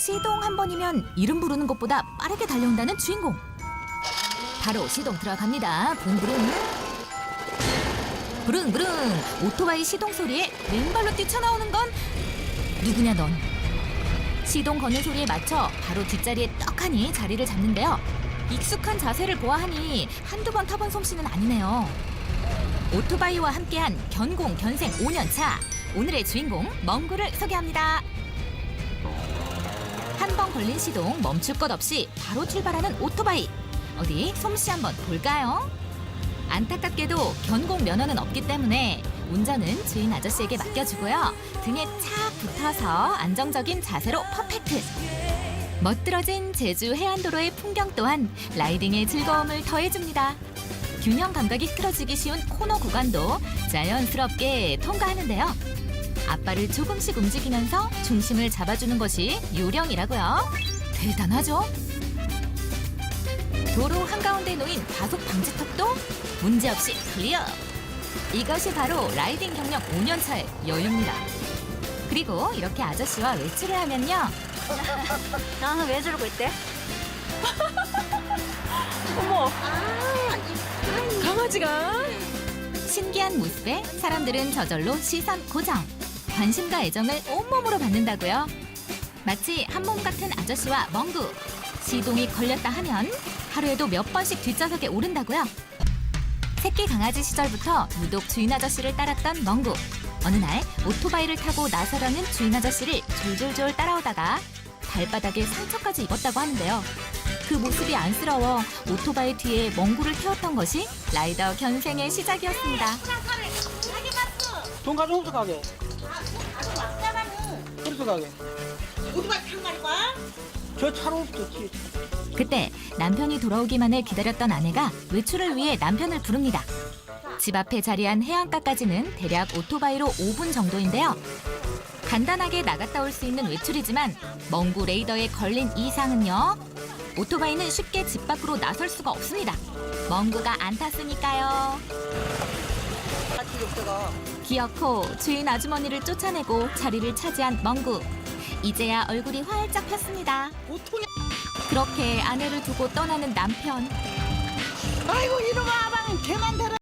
시동 한 번이면 이름 부르는 것보다 빠르게 달려온다는 주인공. 바로 시동 들어갑니다. 부릉부릉. 부릉부릉. 오토바이 시동 소리에 맨발로 뛰쳐나오는 건 누구냐 넌. 시동 거는 소리에 맞춰 바로 뒷자리에 떡하니 자리를 잡는데요. 익숙한 자세를 보아하니 한두 번 타본 솜씨는 아니네요. 오토바이와 함께한 견공 견생 5년 차 오늘의 주인공 멍구를 소개합니다. 한번 걸린 시동 멈출 것 없이 바로 출발하는 오토바이 어디 솜씨 한번 볼까요? 안타깝게도 견공 면허는 없기 때문에 운전은 주인 아저씨에게 맡겨주고요 등에 착 붙어서 안정적인 자세로 퍼펙트 멋들어진 제주 해안도로의 풍경 또한 라이딩의 즐거움을 더해줍니다. 균형 감각이 흐트러지기 쉬운 코너 구간도 자연스럽게 통과하는데요. 앞발을 조금씩 움직이면서 중심을 잡아주는 것이 요령이라고요. 대단하죠? 도로 한가운데 놓인 과속 방지턱도 문제없이 클리어. 이것이 바로 라이딩 경력 5년 차의 여유입니다. 그리고 이렇게 아저씨와 외출을 하면요. 나는 왜 저러고 있대? 어머. 강아지가 신기한 모습에 사람들은 저절로 시선 고정. 관심과 애정을 온몸으로 받는다고요. 마치 한 몸 같은 아저씨와 멍구. 시동이 걸렸다 하면 하루에도 몇 번씩 뒷좌석에 오른다고요. 새끼 강아지 시절부터 유독 주인 아저씨를 따랐던 멍구. 어느 날 오토바이를 타고 나서려는 주인 아저씨를 졸졸졸 따라오다가 발바닥에 상처까지 입었다고 하는데요. 그 모습이 안쓰러워 오토바이 뒤에 멍구를 태웠던 것이 라이더 견생의 시작이었습니다. 돈 가지고 없어 가게. 없어 가게. 오토바이 탄 말과? 저 차로 없었지. 그때 남편이 돌아오기만 을 기다렸던 아내가 외출을 위해 남편을 부릅니다. 집 앞에 자리한 해안가까지는 대략 오토바이로 5분 정도인데요. 간단하게 나갔다 올 수 있는 외출이지만 멍구 레이더에 걸린 이상은요. 오토바이는 쉽게 집 밖으로 나설 수가 없습니다. 멍구가 안 탔으니까요. 기어코 주인 아주머니를 쫓아내고 자리를 차지한 멍구. 이제야 얼굴이 활짝 폈습니다. 보통이. 그렇게 아내를 두고 떠나는 남편. 아이고 이놈아, 방 개만 대라.